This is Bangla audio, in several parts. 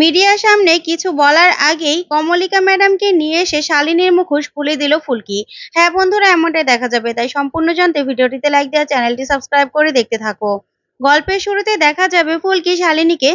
মিডিয়ার সামনে কিছু বলার আগেই কমলিকা ম্যাডামকে নিয়ে এসে শালিনীর মুখোশ খুলে দিল ফুলকি। হ্যাঁ বন্ধুরা, এমনটাই দেখা যাবে। তাই সম্পূর্ণ জানতে ভিডিওটিতে লাইক দেওয়া চ্যানেলটি সাবস্ক্রাইব করে দেখতে থাকো। গল্পের শুরুতে দেখা যাবে ফুলকি শালিনীকে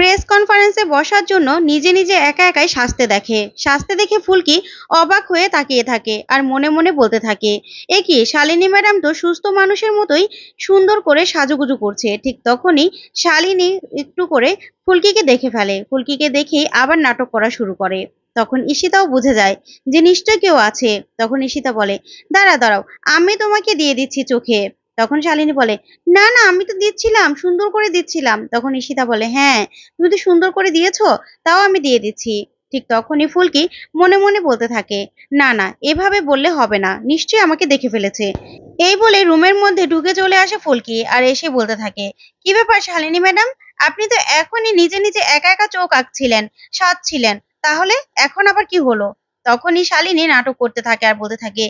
প্রেস কনফারেন্সে বসার জন্য নিজে নিজে একা একাই সাজতে দেখে। সাজতে দেখে ফুলকি অবাক হয়ে তাকিয়ে থাকে আর মনে মনে বলতে থাকে, এ কি, শালিনী ম্যাডাম তো সুস্থ মানুষের মতোই সুন্দর করে সাজুগুজু করছে। ঠিক তখনই শালিনী একটু করে ফুলকিকে দেখে ফেলে। ফুলকিকে দেখেই আবার নাটক করা শুরু করে। তখন ঈশিতাও বুঝে যায় যে নিশ্চয় কেউ আছে। তখন ঈশিতা বলে দাঁড়া দাঁড়াও, আমি তোমাকে দিয়ে দিচ্ছি চোখে। তখন শালিনী বলে, না না, আমি তো দিচ্ছিলাম, সুন্দর করে দিচ্ছিলাম। তখন ঈশিতা বলে হ্যাঁ তুমি তো সুন্দর করে দিয়েছ, তাও আমি দিয়ে দিচ্ছি। ঠিক তখনই ফুলকি মনে মনে বলতে থাকে, না না, এভাবে বললে হবে না, নিশ্চয়ই আমাকে দেখে ফেলেছে। এই বলে রুমের মধ্যে ঢুকে চলে আসে ফুলকি আর এসে বলতে থাকে, কি ব্যাপার শালিনী ম্যাডাম? আপনি তো এখনই নিজে নিজে একা একা চোখ আঁকছিলেন, সাজছিলেন, তাহলে এখন আবার কি হলো? তখনই শালিনী নাটক করতে থাকে আর বলতে থাকে,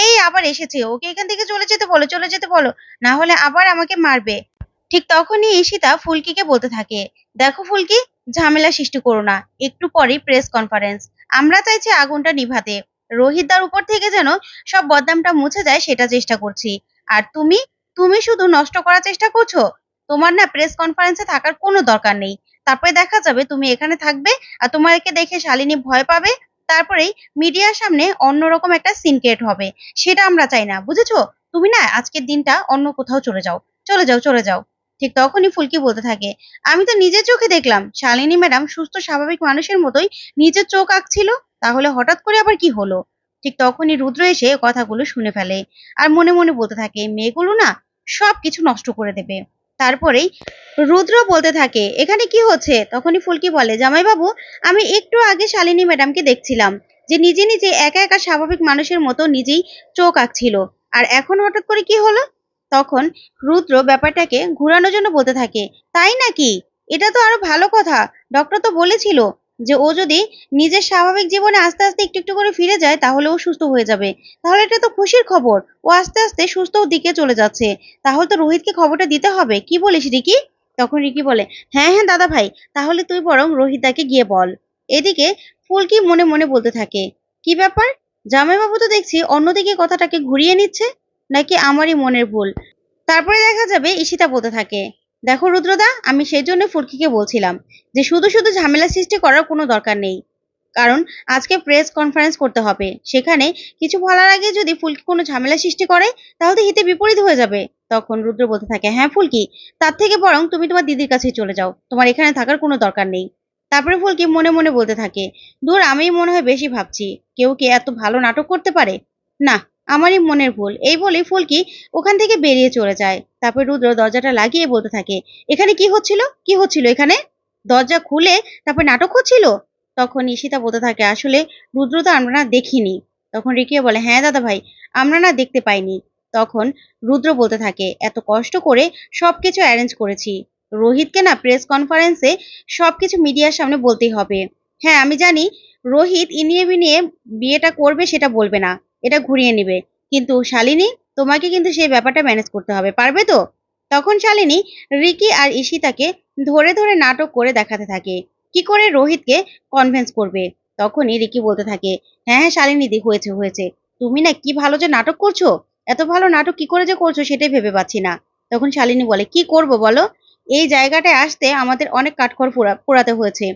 এই আবার এসেছে, ওকে এখান থেকে চলে যেতে বলো, চলে যেতে বলো, না হলে আবার আমাকে মারবে। ঠিক তখনই ঈশিতা ফুলকিকে বলতে থাকে, দেখো ফুলকি, ঝামেলা সৃষ্টি করো না, একটু পরেই প্রেস কনফারেন্স আমরা চাইছি আগুনটা নিভাতে, রোহিতদার উপর থেকে যেন সব বদনামটা মুছে যায় সেটা চেষ্টা করছি, আর তুমি তুমি শুধু নষ্ট করার চেষ্টা করছ, তোমার না প্রেস কনফারেন্সে থাকার কোনো দরকার নেই, তারপরে দেখা যাবে তুমি এখানে থাকবে আর তোমাকে দেখে শালিনী ভয় পাবে তারপরেই মিডিয়ার সামনে অন্যরকম একটা সিন ক্রিয়েট হবে। সেটা আমরা চাই না, বুঝেছ? তুমি না আজকের দিনটা অন্য কোথাও চলে যাও। চলে যাও চলে যাও। ঠিক তখনই ফুলকি বলতে থাকে, আমি তো নিজের চোখে দেখলাম, শালিনী ম্যাডাম সুস্থ, স্বাভাবিক মানুষের মতোই নিজের চোখ আঁকছিল, তাহলে হঠাৎ করে আবার কি হলো? ঠিক তখনই রুদ্র এসে কথাগুলো শুনে ফেলে, আর মনে মনে বলতে থাকে, মেয়েগুলো না সব কিছু নষ্ট করে দেবে। তারপরেই রুদ্র বলতে থাকে, এখানে কি হচ্ছে? তখনই ফুলকি বলে, জামাইবাবু, আমি একটু আগে শালিনী ম্যাডামকে দেখছিলাম, যে নিজে নিজে একা একা স্বাভাবিক মানুষের মতো নিজেই চোখ আঁকছিল, আর এখন হঠাৎ করে কি হলো? তখন রুদ্র ব্যাপারটাকে ঘুরানোর জন্য বলতে থাকে, তাই নাকি? এটা তো আরও ভালো কথা, ডক্টর তো বলেছিল যে ও যদি নিজের স্বাভাবিক জীবনে আস্তে আস্তে একটু একটু করে ফিরে যায়, তাহলে ও সুস্থ হয়ে যাবে। তাহলে এটা তো খুশির খবর। ও আস্তে আস্তে সুস্থ দিকে চলে যাচ্ছে। তাহলে তো রোহিতকে খবরটা দিতে হবে। কি বলিস রিকি? তখন রিকি বলে হ্যাঁ হ্যাঁ দাদা ভাই, তাহলে তুই বরং রোহিতাকে গিয়ে বল। এদিকে ফুলকি মনে মনে বলতে থাকে, কি ব্যাপার? জামাইবাবু তো দেখছি অন্যদিকে কথাটাকে ঘুরিয়ে নিচ্ছে, নাকি আমারই মনের ভুল? তারপরে দেখা যাবে ঈশিতা বলতে থাকে দেখো রুদ্রদা, আমি সেই জন্য ফুলকিকে বলছিলাম যে শুধু শুধু ঝামেলা সৃষ্টি করার কোনো দরকার নেই। কারণ আজকে প্রেস কনফারেন্স করতে হবে। সেখানে কিছু বলার আগে যদি ফুলকি কোনো ঝামেলা সৃষ্টি করে, তাহলে হিতে বিপরীত হয়ে যাবে। তখন রুদ্র বলতে থাকে হ্যাঁ ফুলকি, তার থেকে বরং তুমি তোমার দিদির কাছে চলে যাও। তোমার এখানে থাকার কোনো দরকার নেই। তারপরে ফুলকি মনে মনে বলতে থাকে, দূর আমি মনে হয় বেশি ভাবছি। কেউ কি এত ভালো নাটক করতে পারে? না আমারই মনের ভুল। এই বলেই ফুলকি ওখান থেকে বেরিয়ে চলে যায়। তারপর রুদ্র দরজাটা লাগিয়ে বলতে থাকে, এখানে কি হচ্ছিল? কি হচ্ছিল এখানে? দরজা খুলে তারপর নাটক হচ্ছিল? তখন ঈশিতা বলতে থাকে, আসলে রুদ্র তো আমরা না দেখিনি। তখন রিকিও বলে হ্যাঁ দাদা ভাই, আমরা না দেখতে পাইনি। তখন রুদ্র বলতে থাকে, এত কষ্ট করে সবকিছু অ্যারেঞ্জ করেছি। রোহিতকে না প্রেস কনফারেন্সে সবকিছু মিডিয়ার সামনে বলতেই হবে। হ্যাঁ আমি জানি রোহিত ইনিয়ে বিনিয়ে বিয়েটা করবে সেটা বলবে না। এটা ঘুরিয়ে নিবে। কিন্তু শালিনী, তোমাকে কিন্তু সেই ব্যাপারটা ম্যানেজ করতে হবে, পারবে তো? তখন শালিনী রিকি আর ঈশিতাকে ধরে ধরে নাটক করে দেখাতে থাকে। কি করে রোহিতকে কনভেন্স করবে? তখনই রিকি বলতে থাকে হ্যাঁ হ্যাঁ শালিনী, দি, হয়েছে হয়েছে। তুমি না কি ভালো যে নাটক করছ? এত ভালো নাটক কি করে যে করছ সেটাই ভেবে পাচ্ছি না। তখন শালিনী বলে, কি করব বলো? এই জায়গাটায় আসতে আমাদের অনেক কাঠখড় পোড়া, পোড়াতে হয়েছে।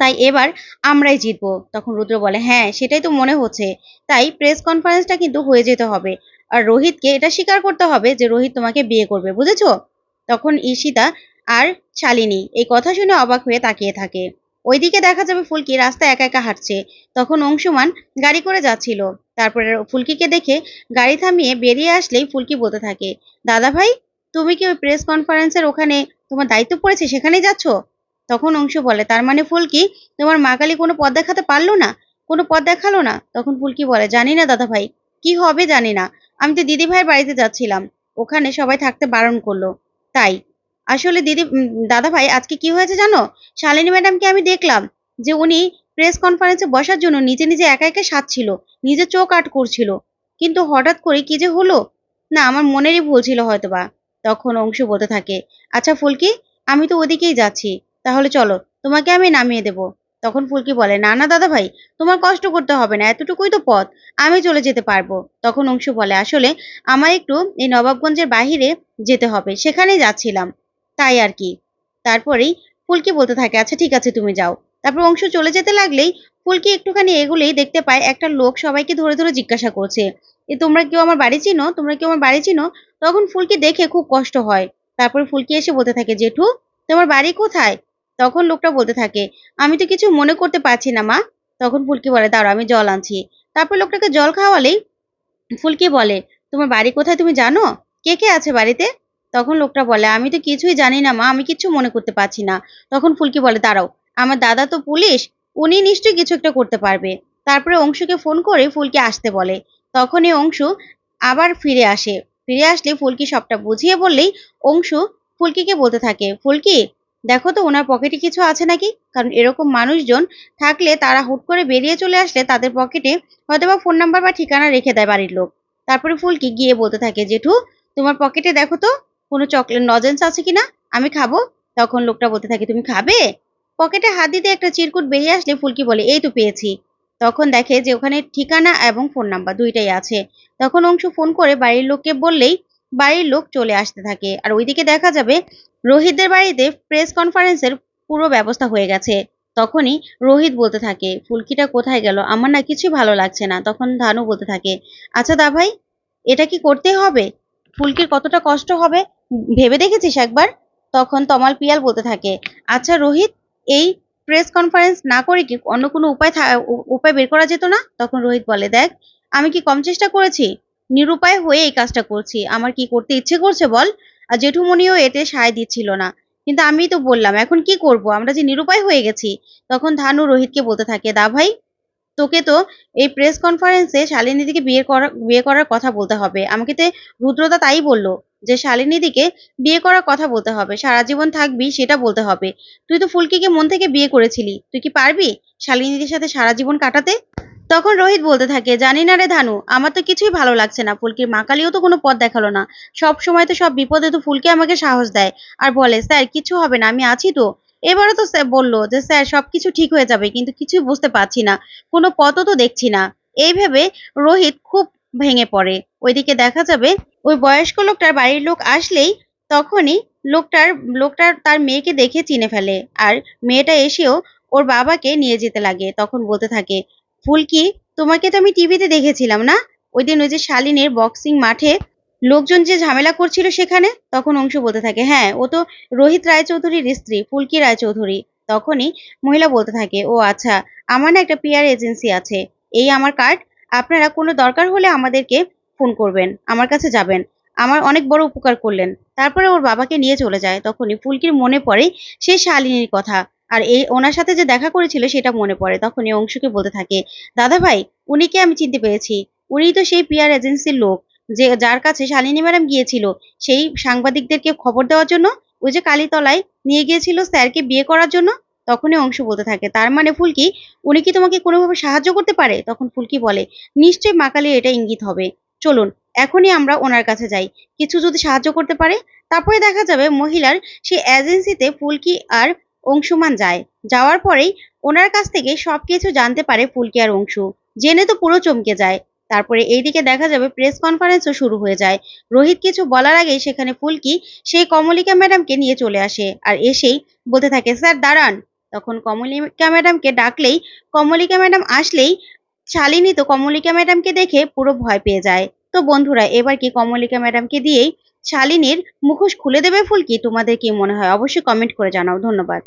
তাই এবার আমরাই জিতবো। তখন রুদ্র বলে হ্যাঁ সেটাই তো মনে হচ্ছে। তাই প্রেস কনফারেন্সটা কিন্তু হয়ে যেতে হবে। আর রোহিতকে এটা স্বীকার করতে হবে যে রোহিত তোমাকে বিয়ে করবে, বুঝেছ? তখন ঈশিতা আর শালিনী এই কথা শুনে অবাক হয়ে তাকিয়ে থাকে। ওইদিকে দেখা যাবে ফুলকি রাস্তায় একা একা হাঁটছে। তখন অংশুমান গাড়ি করে যাচ্ছিল। তারপরে ফুলকিকে দেখে গাড়ি থামিয়ে বেরিয়ে আসলেই ফুলকি বলতে থাকে দাদা ভাই তুমি কি ওই প্রেস কনফারেন্সের ওখানে তোমার দায়িত্ব পড়েছে? সেখানেই যাচ্ছ? তখন অংশ বলে, তার মানে ফুলকি, তোমার মা কালী কোনো পথ দেখাতে পারল না? কোনো পথ দেখাল না? তখন ফুলকি বলে, জানি না দাদা ভাই কি হবে জানি না। আমি তো দিদি ভাইয়ের বাড়িতে যাচ্ছিলাম। ওখানে সবাই থাকতে বারণ করল। তাই, আসলে দিদি দাদা ভাই আজকে কি হয়েছে জানো? শালিনী ম্যাডামকে আমি দেখলাম যে উনি প্রেস কনফারেন্সে বসার জন্য নিজে নিজে একা একা সাজছিল, নিজে চোখ আট করছিল। কিন্তু হঠাৎ করে কি যে হলো? না, আমার মনেরই ভুল ছিল হয়তোবা। তখন অংশ বলতে থাকে আচ্ছা ফুলকি, আমি তো ওদিকেই যাচ্ছি। তাহলে চলো, তোমাকে আমি নামিয়ে দেব। তখন ফুলকি বলে, না না দাদা ভাই তোমার কষ্ট করতে হবে না, এতটুকুই তো পথ, আমি চলে যেতে পারব। তখন অংশু বলে, আসলে আমার একটু এই নবাবগঞ্জের বাহিরে যেতে হবে, সেখানেই যাচ্ছিলাম, তাই আর কি। তারপরেই ফুলকি বলতে থাকে আচ্ছা ঠিক আছে, তুমি যাও। তারপর অংশ চলে যেতে লাগলেই ফুলকি একটুখানি এগুলেই দেখতে পায়, একটা লোক সবাইকে ধরে ধরে জিজ্ঞাসা করছে, এ, তোমরা কেউ আমার বাড়ি চিনো? তোমরা কেউ আমার বাড়ি চিনো? তখন ফুলকি দেখে খুব কষ্ট হয়, তারপরে ফুলকি এসে বলতে থাকে, জেঠু, তোমার বাড়ি কোথায়? তখন লোকটা বলতে থাকে, আমি তো কিছু মনে করতে পারছি না, মা। তখন ফুলকি বলে, দাঁড়াও, আমি জল আনছি। তারপর লোকটাকে জল খাওয়ালেই ফুলকি বলে, তোমার বাড়ি কোথায় তুমি জানো? কে কে আছে বাড়িতে? তখন লোকটা বলে, আমি তো কিছুই জানি না, মা, আমি কিচ্ছু মনে করতে পারছি না। তখন ফুলকি বলে, দাঁড়াও, আমার দাদা তো পুলিশ, উনি নিশ্চয়ই কিছু একটা করতে পারবে। তারপরে অংশুকে ফোন করে ফুলকি আসতে বলে। তখনই অংশু আবার ফিরে আসে। ফিরে আসলে ফুলকি সবটা বুঝিয়ে বললেই অংশু ফুলকিকে বলতে থাকে, ফুলকি দেখো তো, ওনার পকেটে কিছু আছে নাকি? কারণ এরকম মানুষজন থাকলে তারা হুট করে বেরিয়ে চলে আসলে তাদের পকেটে হয়তো বা ফোন নাম্বার বা ঠিকানা রেখে দেয় বাড়ির লোক। তারপরে ফুলকি গিয়ে বলতে থাকে, জেঠু, তোমার পকেটে দেখো তো, কোনো চকলেট নজেন্স আছে কিনা? আমি খাব? তখন লোকটা বলতে থাকে, তুমি খাবে? পকেটে হাত দিতে একটা চিরকুট বেরিয়ে আসলে ফুলকি বলে, এই তো পেয়েছি। তখন দেখে যে ওখানে ঠিকানা এবং ফোন নাম্বার দুইটাই আছে। তখন অংশু ফোন করে বাড়ির লোককে বললেই বাড়ির লোক চলে আসতে থাকে। আর ওইদিকে দেখা যাবে রোহিতদের বাড়িতে প্রেস কনফারেন্সের পুরো ব্যবস্থা হয়ে গেছে। তখনই রোহিত বলতে থাকে, ফুলকিটা কোথায় গেল? আমার না কিছুই ভালো লাগছে না। তখন ধানু বলতে থাকে আচ্ছা দা ভাই এটা কি করতে হবে? ফুলকির কতটা কষ্ট হবে? ভেবে দেখেছিস একবার? তখন তমাল পিয়াল বলতে থাকে আচ্ছা রোহিত, এই প্রেস কনফারেন্স না করে কি অন্য কোনো উপায় উপায় বের করা যেত না? তখন রোহিত বলে, দেখ, আমি কি কম চেষ্টা করেছি? নিরুপায় হয়ে এই কাজটা করছি। আমার কি করতে ইচ্ছে করছে বল? আর জেঠুমনিও এতে সায় দিচ্ছিল না। কিন্তু আমি তো বললাম, এখন কি করব? আমরা যে নিরুপায় হয়ে গেছি। তখন ধানু রোহিতকে বলতে থাকে, দা ভাই, তোকে তো এই প্রেস কনফারেন্সে শালিনীদিকে বিয়ে করা, বিয়ে করার কথা বলতে হবে। আমাকে তো রুদ্রদা তাই বলল যে, শালিনীদিকে বিয়ে করার কথা বলতে হবে। সারা জীবন থাকবি, সেটা বলতে হবে। তুই তো ফুলকিকে মন থেকে বিয়ে করেছিলি। তুই কি পারবি শালিনীদির সাথে সারা জীবন কাটাতে? তখন রোহিত বলতে থাকে, জানি না রে ধানু, আমার তো কিছুই ভালো লাগছে না। ফুলকির মাকালিও তো কোনো পথ দেখাল না। সব সময় তো সব বিপদে তো ফুলকি আমাকে সাহস দেয়। আর বলে, স্যার, কিছু হবে না, আমি আছি তো। এবারও তো স্যার বলল যে, স্যার, সবকিছু ঠিক হয়ে যাবে, কিন্তু কিছুই বুঝতে পারছি না। কোনো পথও তো দেখছি না। এই ভেবে রোহিত খুব ভেঙে পড়ে। ওইদিকে দেখা যাবে, ওই বয়স্ক লোকটার বাড়ির লোক আসলেই তখনই লোকটার লোকটার তার মেয়েকে দেখে চিনে ফেলে। আর মেয়েটা এসেও ওর বাবাকে নিয়ে যেতে লাগে। তখন বলতে থাকে ফুলকি তোমাকে তো আমি টিভিতে দেখেছিলাম, না? ওই দিন ওই যে শালিনীর বক্সিং মাঠে লোকজন যে ঝামেলা করছিল সেখানে তখন অংশ বলতে থাকে। হ্যাঁ ও তো রোহিত রায়চৌধুরীর স্ত্রী, ফুলকি রায়চৌধুরী। তখনই মহিলা বলতে থাকে, ও আচ্ছা আমার না একটা পিআর এজেন্সি আছে। এই আমার কার্ড আপনারা কোনো দরকার হলে আমাদেরকে ফোন করবেন, আমার কাছে যাবেন। আমার অনেক বড় উপকার করলেন। তারপরে ওর বাবাকে নিয়ে চলে যায়। তখনই ফুলকির মনে পড়ে সেই শালিনীর কথা। আর এই ওনার সাথে যে দেখা করেছিল সেটা মনে পড়ে। তখনই অংশুকে বলতে থাকে, দাদা ভাই উনিকে আমি চিনতে পেরেছি? উনি তো সেই পিয়ার এজেন্সির লোক, যে যার কাছে শালিনী ম্যাডাম গিয়েছিল। সেই সাংবাদিকদেরকে খবর দেওয়ার জন্য, ওই যে কালীতলায় নিয়ে গিয়েছিল স্যারকে বিয়ে করার জন্য? তখনই অংশ বলতে থাকে, তার মানে ফুলকি, উনি কি তোমাকে কোনোভাবে সাহায্য করতে পারে? তখন ফুলকি বলে, নিশ্চয়ই মাকালি এটা ইঙ্গিত হবে। চলুন, এখনই আমরা ওনার কাছে যাই। কিছু যদি সাহায্য করতে পারে, তারপরে দেখা যাবে মহিলার সেই এজেন্সিতে ফুলকি আর অংশুমান যায়। যাওয়ার পরেই ওনার কাছ থেকে সবকিছু জানতে পারে ফুলকি আর অংশু। জেনে তো পুরো চমকে যায়। তারপরে এইদিকে দেখা যাবে প্রেস কনফারেন্সও শুরু হয়ে যায়। রোহিত কিছু বলার আগেই সেখানে ফুলকি সেই কমলিকা ম্যাডামকে নিয়ে চলে আসে আর এসেই বলতে থাকে, স্যার, দাঁড়ান। তখন কমলিকা ম্যাডামকে ডাকলেই কমলিকা ম্যাডাম আসলেই শালিনী তো কমলিকা ম্যাডামকে দেখে পুরো ভয় পেয়ে যায়। তো বন্ধুরা, এবার কি কমলিকা ম্যাডামকে দিয়েই শালিনীর মুখোশ খুলে দেবে ফুলকি? তোমাদের কি মনে হয়? অবশ্যই কমেন্ট করে জানাও। ধন্যবাদ।